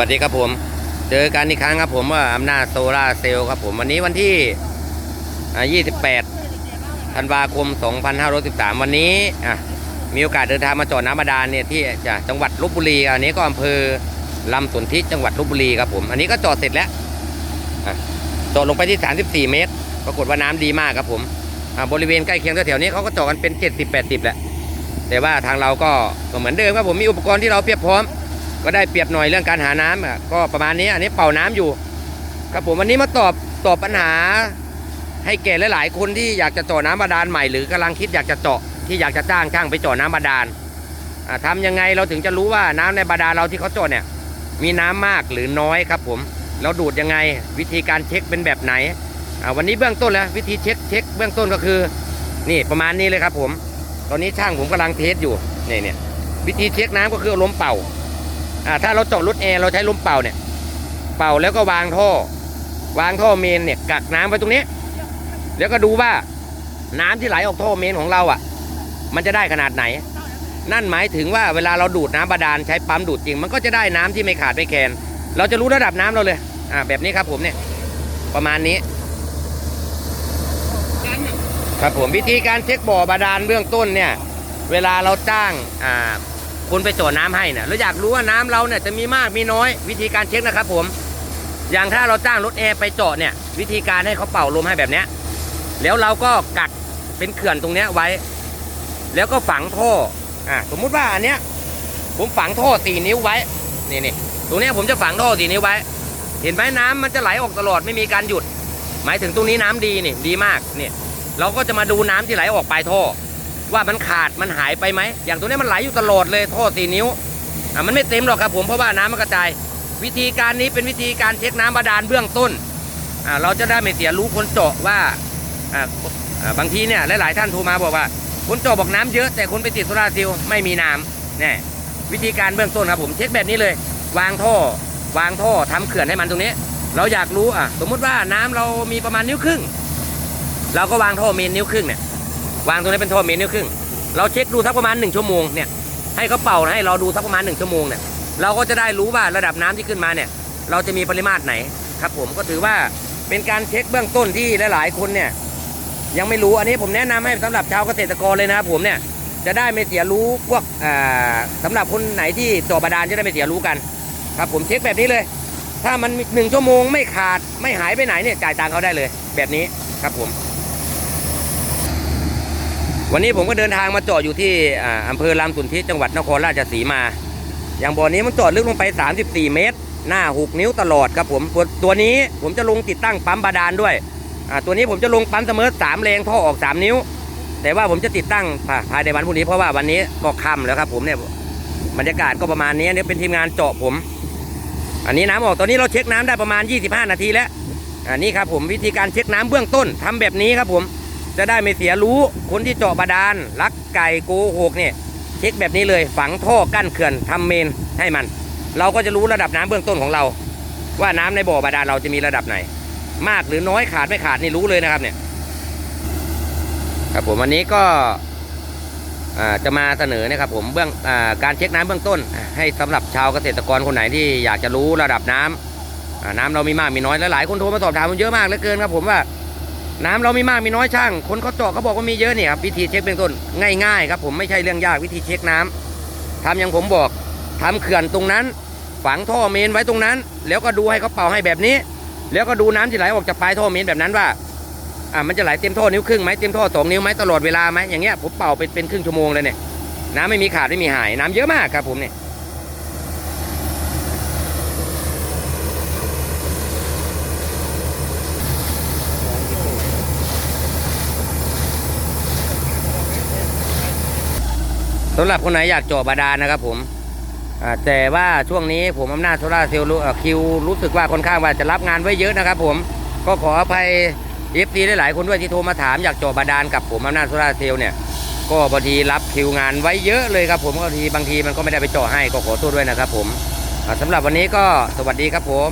สวัสดีครับผม เจอกันอีกครั้งครับผมว่าอำนาจโซล่าเซลล์ครับผมวันนี้วันที่ 28 ธันวาคม 2513 วันนี้มีโอกาสเดินทางมาจอดน้ำบาดาลเนี่ยที่จะจังหวัดลบบุรี อันนี้ก็อำเภอลำสนธิจังหวัดลบบุรีครับผม อันนี้ก็จอดเสร็จแล้วจอดลงไปที่ 34 เมตร ปรากฏว่าน้ำดีมากครับผมบริเวณใกล้เคียงแถวๆนี้เขาก็จอดกันเป็น 70-80แหละแต่ว่าทางเราก็ก็เหมือนเดิมครับผมมีอุปกรณ์ที่เราเพียบพร้อม ก็ได้เปรียบหน่อยเรื่องการหาน้ำอะก็ประมาณนี้อันนี้เป่าน้ำอยู่ ครับผมวันนี้มาตอบตอบปัญหา ให้แก่หลายๆคนที่อยากจะเจาะน้ำบาดาลใหม่หรือกำลังคิดอยากจะเจาะที่อยากจะจ้างช่างไปเจาะน้ำบาดาลอ่าทำยังไงเราถึงจะรู้ว่าน้ำในบาดาลเราที่เขาเจาะเนี่ย มีน้ำมากหรือน้อยครับผมเราดูดยังไงวิธีการเช็คเป็นแบบไหนอ่าวันนี้เบื้องต้นแล้ววิธีเช็คเช็คเบื้องต้นก็คือ นี่ประมาณนี้เลยครับผม ตอนนี้ช่างผมกำลังเทสอยู่นี่เนี่ยวิธีเช็คน้ำก็คือลมเป่า อ่าถ้าเราเจาะรถแอร์เราใช้ลมเป่าเนี่ย เป่าแล้วก็วางท่อ วางท่อเมนเนี่ยกักน้ำไว้ตรงนี้ แล้วก็ดูว่าน้ำที่ไหลออกท่อเมนของเราอะ มันจะได้ขนาดไหน นั่นหมายถึงว่าเวลาเราดูดน้ำบาดาลใช้ปั๊มดูดจริง มันก็จะได้น้ำที่ไม่ขาดไม่แคลนเราจะรู้ระดับน้ำเราเลย อ่าแบบนี้ครับผมเนี่ย ประมาณนี้ ครับผมวิธีการเช็คบ่อบาดาลเบื้องต้นเนี่ย เวลาเราจ้างอ่า คุณไปเจาะน้ำให้เนี่ยเราอยากรู้ว่าน้ำเราเนี่ยจะมีมากมีน้อย วิธีการเช็คนะครับ ผม อย่างถ้าเราจ้างรถแอร์ไปเจาะเนี่ย วิธีการให้เขาเป่าลมให้แบบเนี้ยแล้วเราก็กักเป็นเขื่อนตรงเนี้ยไว้ แล้วก็ฝังท่ออ่าสมมุติว่าอันเนี้ย ผมฝังท่อสี่นิ้วไว้นี่นี่ตรงเนี้ยผมจะฝังท่อสี่นิ้วไว้ เห็นไหมน้ำมันจะไหลออกตลอดไม่มีการหยุด หมายถึงตรงนี้น้ำดีนี่ดีมากเนี่ยเราก็จะมาดูน้ำที่ไหลออกปลายท่อ ว่ามันขาดมันหายไปไหม อย่างตรงนี้มันไหลอยู่ตลอดเลยท่อสี่นิ้วอะมันไม่เต็มหรอกครับผมเพราะว่าน้ำมันกระจาย วิธีการนี้เป็นวิธีการเช็คน้ำบาดาลเบื้องต้นอ่าเราจะได้ไม่เสียรู้คนเจาะว่าอ่าอ่าบางทีเนี่ยหลายๆท่านโทรมาบอกว่าคนเจาะบอกน้ำเยอะแต่คนไปติดโซลาร์เซลล์ไม่มีน้ำเนี่ยวิธีการเบื้องต้นครับผมเช็คแบบนี้เลย วางท่อ วางท่อทำเขื่อนให้มันตรงนี้ เราอยากรู้อะสมมุติว่าน้ำเรามีประมาณนิ้วครึ่ง เราก็วางท่อเมนนิ้วครึ่งเนี่ย วางตรงนี้เป็นท่อเมนนิ้วครึ่ง เราเช็คดูสักประมาณหนึ่งชั่วโมงเนี่ยให้เขาเป่าให้เราดูสักประมาณหนึ่งชั่วโมงเนี่ยเราก็จะได้รู้ว่าระดับน้ำที่ขึ้นมาเนี่ย เราจะมีปริมาตรไหนครับ ผมก็ถือว่าเป็นการเช็คเบื้องต้นที่หลายๆคนเนี่ย ยังไม่รู้อันนี้ผมแนะนำให้สำหรับชาวเกษตรกรเลยนะครับผมเนี่ยจะได้ไม่เสียรู้พวกอ่าสำหรับคนไหนที่จาะบาดาลจะได้ไม่เสียรู้กัน ครับผมเช็คแบบนี้เลย ถ้ามันหนึ่งชั่วโมงไม่ขาดไม่หายไปไหนเนี่ยจ่ายตังเขาได้เลย แบบนี้ครับผม วันนี้ผมก็เดินทางมาจอดอยู่ที่อ่าอำเภอลำสุนทิจังหวัดนครราชสีมา อย่างบ่อนี้มันจอดลึกลงไป 34 เมตร หน้าหกนิ้วตลอดครับผมตัวนี้ผมจะลงติดตั้งปั๊มบาดาลด้วยตัวนี้ผมจะลงปั๊มเสมอสามแรงท่อออก 3 นิ้ว แต่ว่าผมจะติดตั้งภายในวันพรุ่งนี้เพราะว่าวันนี้ก็ค่ำแล้วครับผมเนี่ยบรรยากาศก็ประมาณนี้เนี่ยเป็นทีมงานเจาะผม อันนี้น้ำออกตอนนี้เราเช็คน้ำได้ประมาณ 25 นาทีแล้วอันนี้ครับผมวิธีการเช็คน้ำเบื้องต้นทำแบบนี้ครับผม จะได้ไม่เสียรู้คนที่เจาะบาดาลลักไก่โกหกเนี่ยเช็คแบบนี้เลยฝังท่อกั้นเขื่อนทำเมนให้มัน เราก็จะรู้ระดับน้ำเบื้องต้นของเรา ว่าน้ำในบ่อบาดาลเราจะมีระดับไหน มากหรือน้อยขาดไม่ขาดนี่รู้เลยนะครับเนี่ยครับผมวันนี้ก็จะมาเสนอนะครับผมเบื้องอการเช็คน้ำเบื้องต้น ให้สำหรับชาวเกษตรกรคนไหนที่อยากจะรู้ระดับน้ำอ่าน้ำเรามีมากมีน้อยและหลายคนโทรมาสอบถามผมเยอะมากเหลือเกินครับผมว่า น้ำเรามีมากมีน้อยช่าง คนเขาเจาะเขาบอกว่ามีเยอะเนี่ยครับวิธีเช็คเบื้องต้นง่ายๆครับผมไม่ใช่เรื่องยากวิธีเช็คน้ำทำอย่างผมบอกทำเขื่อนตรงนั้น ฝังท่อเมนไว้ตรงนั้น แล้วก็ดูให้เขาเป่าให้แบบนี้ แล้วก็ดูน้ำที่ไหลออกจากปลายท่อเมนแบบนั้นว่าอ่ามันจะไหลเต็มท่อนิ้วครึ่งไหมเต็มท่อสองนิ้วไหมตลอดเวลาไหมอย่างเงี้ยผมเป่าเป็นเป็นครึ่งชั่วโมงเลยเนี่ยน้ำไม่มีขาดไม่มีหายน้ำเยอะมากครับผมเนี่ย สำหรับคนไหนอยากเจาะบาดาลนะครับผมอ่าแต่ว่าช่วงนี้ผมอำนาจโซล่าเซลล์คิวรู้สึกว่าค่อนข้างว่าจะรับงานไว้เยอะนะครับ ผมก็ขออภัยเอฟซีได้หลายคนด้วยที่โทรมาถามอยากเจาะบาดาลกับผมอำนาจโซล่าเซลล์เนี่ยก็บางทีรับคิวงานไว้เยอะเลยครับผมบางทีบางทีมันก็ไม่ได้ไปเจาะให้ก็ขอโทษด้วยนะครับผมอ่าสำหรับวันนี้ก็สวัสดีครับผม